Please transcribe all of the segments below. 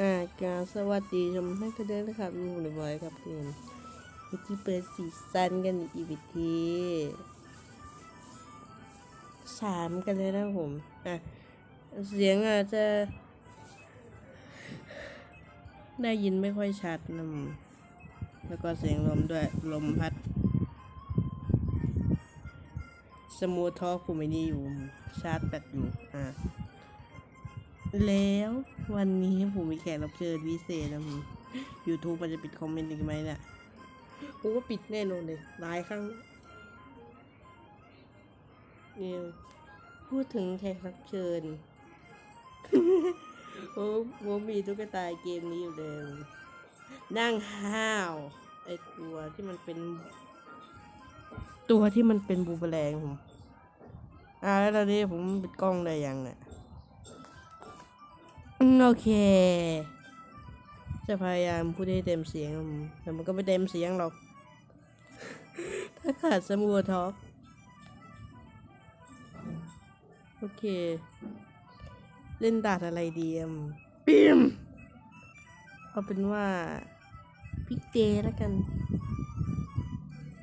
อ่ากาบสวัสดีชมท่านกันด้วยนะครับมีหนูบอยครับเกมวิธีเปิดสีสันกันอีกวิธีสามกันเลยนะผมอะเสียงอาจจะ ได้ยินไม่ค่อยชัดนะแล้วก็เสียงลมด้วยลมพัด สมูททอล์กผมไม่นี่อยู่ชาร์จแบตอยู่อะ แล้ววันนี้ผมมีแขกรับเชิญพิเศษนะผม YouTube มันจะปิดคอมเมนต์อีกไหมเนี่ยผมว่าปิดแน่นอนเลยหลายครั้งนี่ยพูดถึงแขกรับเชิญผมผมมีตุ๊กตาเกมนี้อยู่เดิมนั่งห้าวไอ้ตัวที่มันเป็น ตัวที่มันเป็นบูเบอแรงผมอ่าแล้วตอนนี้ผมปิดกล้องได้ยังเนี่ย โอเค จะพยายามพูดให้เต็มเสียง แต่มันก็ไม่เต็มเสียงหรอก ถ้าขาดสมูทท็อกโอเค เล่นดาดอะไรดีมปิมเอาเป็นว่า พิกเจแล้วกัน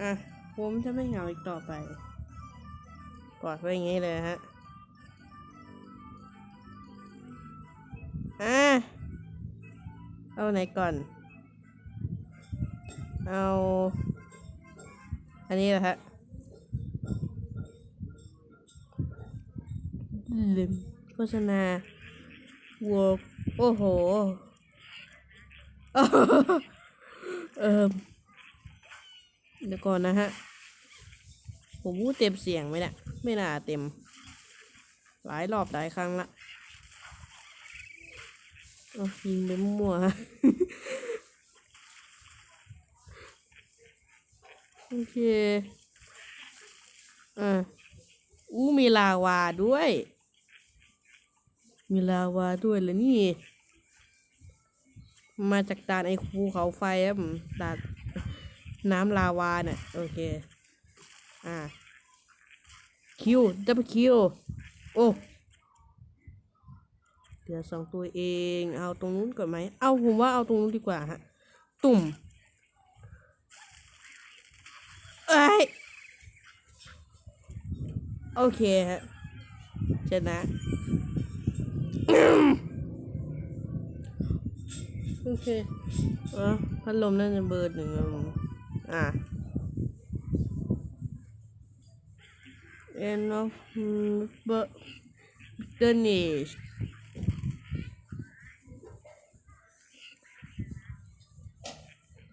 อะ ผมจะไม่เหงาอีกต่อไปกอดไว้อย่างงี้เลยฮะ อะเอาไหนก่อน เอา อันนี้แหละฮะลืมโฆษณาวัวโอ้โห เออเดี๋ยวก่อนนะฮะ ผมพูดเต็มเสียงไหมเนี่ยไม่น่าเต็ม หลายรอบหลายครั้งละ เอายิงไปมั่วโอเค อ่าอู้มีลาวาด้วย มีลาวาด้วยแล้วนี่ มาจากด่านไอ้ภูเขาไฟครับผมด่านน้ำลาวาเนี่ยโอเค อ่า คิวดับคิว โอ้ เหลือสองตัวเอง เอาตรงนู้นก่อนไหม เอาผมว่าเอาตรงนู้นดีกว่าฮะ ตุ่มเอ้ยโอเคฮะชนะโอเคเออพัดลมน่าจะเบอร์หนึ่งอะผมอะ end of but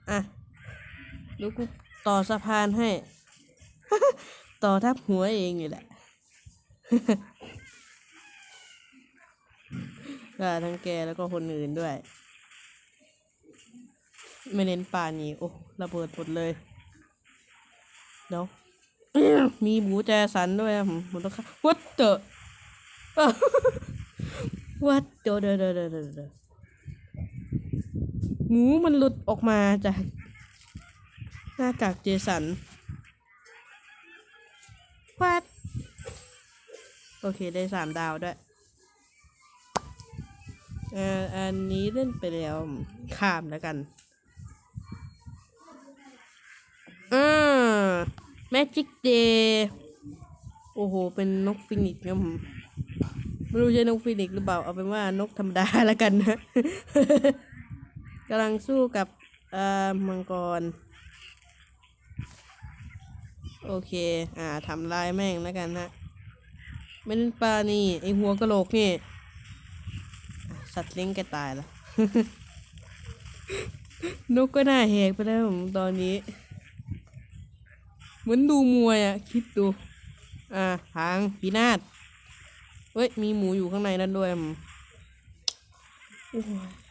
อะเดี๋ยวกูต่อสะพานให้ ต่อทับหัวเองนี่แหละก็ทั้งแกแล้วก็คนอื่นด้วย ไม่เน้นป่านี้ โอ้ระเบิดหมดเลย เดี๋ยว มีหมูแจสันด้วยผมผมต้องฆ่า what the what เดี๋ยวเดี๋ยวเดี๋ยวเดี๋ยวเดี๋ยวเดี๋ย หมูมันหลุดออกมาจากหน้ากากเจสัน what โอเคได้สามดาวด้วยอันนี้เล่นไปแล้วข้ามแล้วกันอ่า Magic Day โอ้โห เป็นนกฟินิกซ์ครับผม ไม่รู้ใช่นกฟินิกหรือเปล่า เอาเป็นว่านกธรรมดาแล้วกันนะ กำลังสู้กับเอ่อมังกร โอเค อ่าทำลายแม่งแล้วกันนะเป็นปลานี่ไอหัวกะโหลกนี่ สัตว์เลี้ยงแกตายล้วนกก็น่าแหกไปแล้วผมตอนนี้ เหมือนดูมวยอะคิดดู อ่าหางพีนาศเฮ้ย มีหมูอยู่ข้างในนั้นด้วยอืมโอ้ย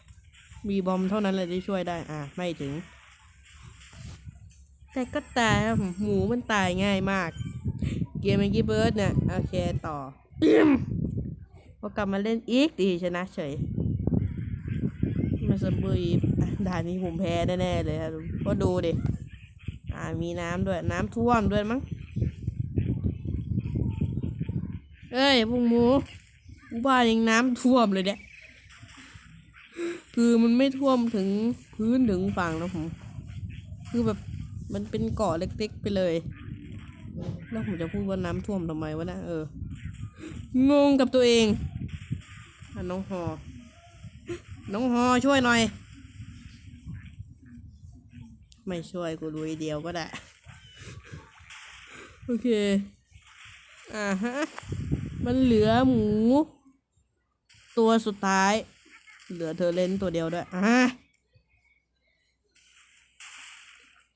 มีบอมเท่านั้นเลยที่ช่วยได้ อ่าไม่ถึง แต่ก็ตายหมูมันตายง่ายมาก เกมเมื่อกี้เบิร์ดเนี่ย โอเคต่อพอกลับมาเล่นอีกดีชนะเฉย มาสบุยอะด่านนี้ผมแพ้แน่ๆเลยครับก็ดูดิ อ่ามีน้ำด้วย น้ำท่วมด้วยมั้ง เอ้ยพวกหมูกูบ้านยังน้ำท่วมเลยเนี่ย คือมันไม่ท่วมถึงพื้นถึงฝั่งนะผม คือแบบมันเป็นเกาะเล็กๆไปเลย แล้วผมจะพูดว่าน้ำท่วมทำไมวะนะเออ งงกับตัวเองอน้องฮอน้องฮอช่วยหน่อย ไม่ช่วยกูลุยเดียวก็ได้ โอเค อ่าฮะ มันเหลือหมู ตัวสุดท้าย เหลือเธอเล่นตัวเดียวด้วยอ่า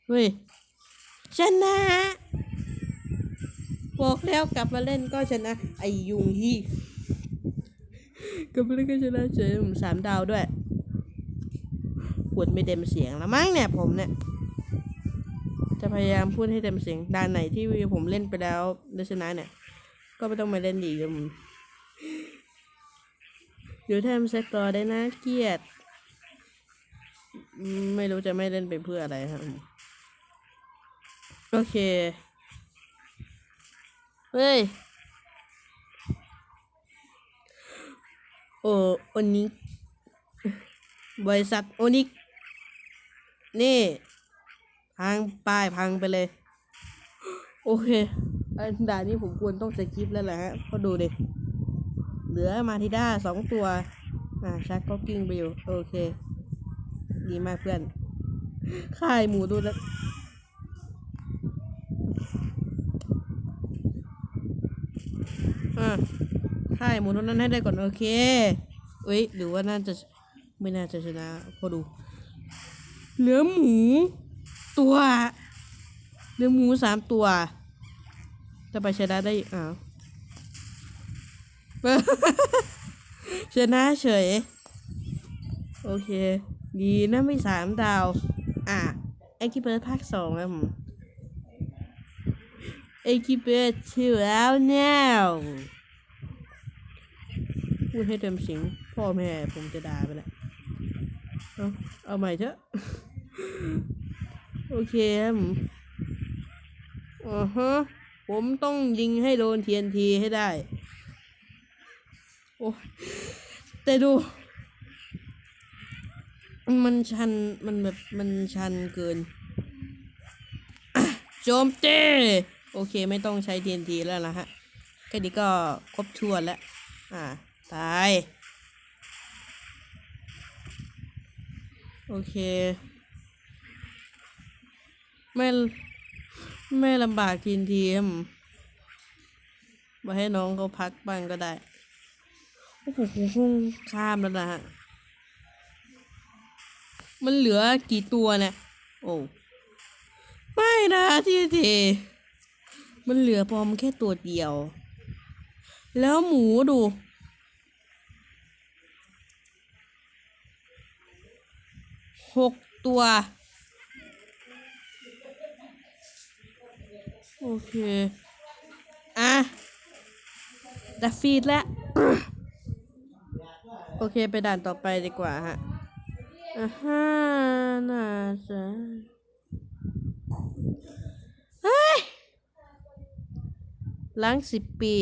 เฮ้ยชนะบอกแล้วกลับมาเล่นก็ชนะ ไอยุงฮีกลับมาเล่นก็ชนะเฉยผมสามดาวด้วยพูดไม่เต็มเสียงแล้วมั้งเนี่ยผมเนี่ยจะพยายามพูดให้เต็มเสียงด่านไหนที่ผมเล่นไปแล้วแล้ชนะเนี่ย ก็ไม่ต้องมาเล่นอีกแล้วผม เดี๋ยวทำสกอร์ได้นะเกียด ไม่รู้จะไม่เล่นไปเพื่ออะไรครับ โอเค เฮ้ย โอโอนิกบริษัทโอนิก นี่ พังป้ายพังไปเลย โอเค อันด่านนี้ผมควรต้องสกิปแล้วแหละฮะเพราะดูดิ ลือมาทิด้าสองตัว อ่าชักก็กิ้งไปอยู่โอเค ดีมากเพื่อนค่ายหมูดูแล้วค่ายหมูตัวนั้นให้ได้ก่อนโอเคเอ้ยหรือว่าน่าจะไม่น่าจะชนะพอดู เหลือหมูตัว เหลือหมูสามตัว จะไปชนะได้อีกอ้าว ชนะเฉย โอเค ดีนะไม่สามดาว อะไอคิปเปิร์ภาคสองนะผมไอคิปเปิร์ชื่อแล้วแนวพูดให้เต็มเสียงพ่อแม่ผมจะด่าไปแล้วเอาเอาใหม่เถอะ โอเคครับผมอ่าฮะผมต้องยิงให้โดน TNT ให้ได้ โอ้แต่ดู มันชัน มันแบบ มันชันเกินโจมตีโอเคไม่ต้องใช้ TNT แล้วนะฮะ แค่นี้ก็ครบถ้วนแล้ว อ่า ตาย โอเค ไม่ ไม่ลำบากทีนทีมมาให้น้องเขาพักบ้างก็ได้ โอ้โหคงข้ามแล้วนะฮะ มันเหลือกี่ตัวเนี่ยโอ้ ไม่นะที่ทีมันเหลือพอมแค่ตัวเดียว แล้วหมูดู หกตัว โอเค อะดัฟฟีดแล้ว โอเคไปด่านต่อไปดีกว่าฮะอ่าฮะน่าจะเฮ้ยล้างสิบปี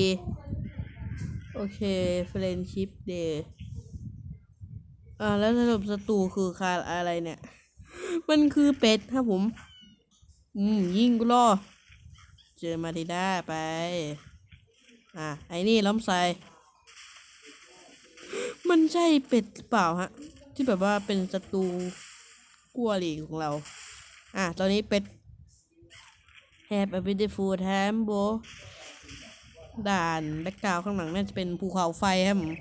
โอเคเฟรนชิปเดย์อ่าแล้วสรุปศัตรูคือคาอะไรเนี่ย มันคือเป็ดครับผม อืม ยิงกูรอเจอมาดิด้าไป อะ ไอ้นี่ล้มใส่ มันใช่เป็ดหรือเปล่าฮะ ที่แบบว่าเป็นศัตรูกั้วหลีของเรา อะ ตอนนี้เป็ด Have a beautiful time bro ด่านแบ็กกราวข้างหลังน่าจะเป็นภูเขาไฟครับผม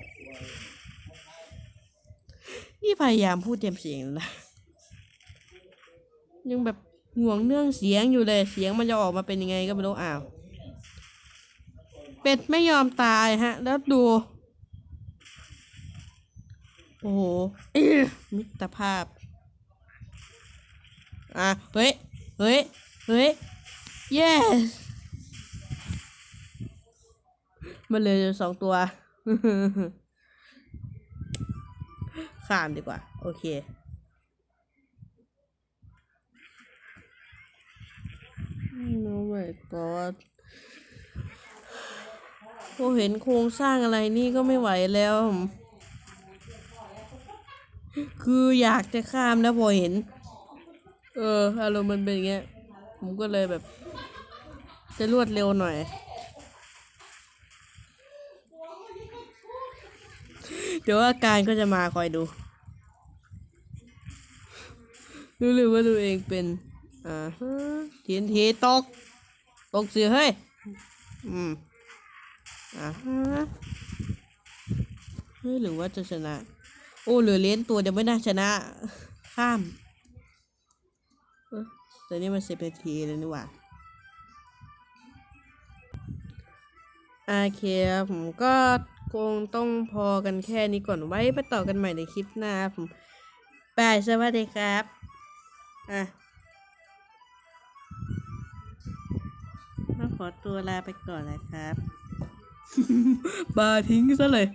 นี่พยายามพูดเต็มเสียงนะ ยังแบบห่วงเรื่องเสียงอยู่เลย เสียงมันจะออกมาเป็นยังไงก็ไม่รู้อ้าว เป็ดไม่ยอมตายฮะ แล้วดู อ้โห มิตรภาพ อะ เฮ้ย เฮ้ย เฮ้ย yes มันเลยสองตัว ข้ามดีกว่า โอเคโอ้ my god พอเห็นโครงสร้างอะไรนี่ก็ไม่ไหวแล้ว คืออยากจะข้ามแล้วพอเห็น เอออารมณ์มันเป็นอย่างเงี้ย ผมก็เลยแบบ จะรวดเร็วหน่อย เดี๋ยวอาการก็จะมาคอยดู รู้เลยว่าตัวเองเป็น อ่าฮะทียนเทตก ตกเสียเฮ้ย อืม อ่าฮะเฮ้ยหรือว่าจะชนะ โอ้เหลือเลนตัวเดียวไม่น่าชนะ ข้ามแต่นี่มันสิบนาทีแล้วนี่หว่าโอเคครับผมก็คงต้องพอกันแค่นี้ก่อนไว้ไปต่อกันใหม่ในคลิปหน้าผมบายสวัสดีครับอะก็ขอตัวลาไปก่อนนะครับ บาทิ้งซะเลย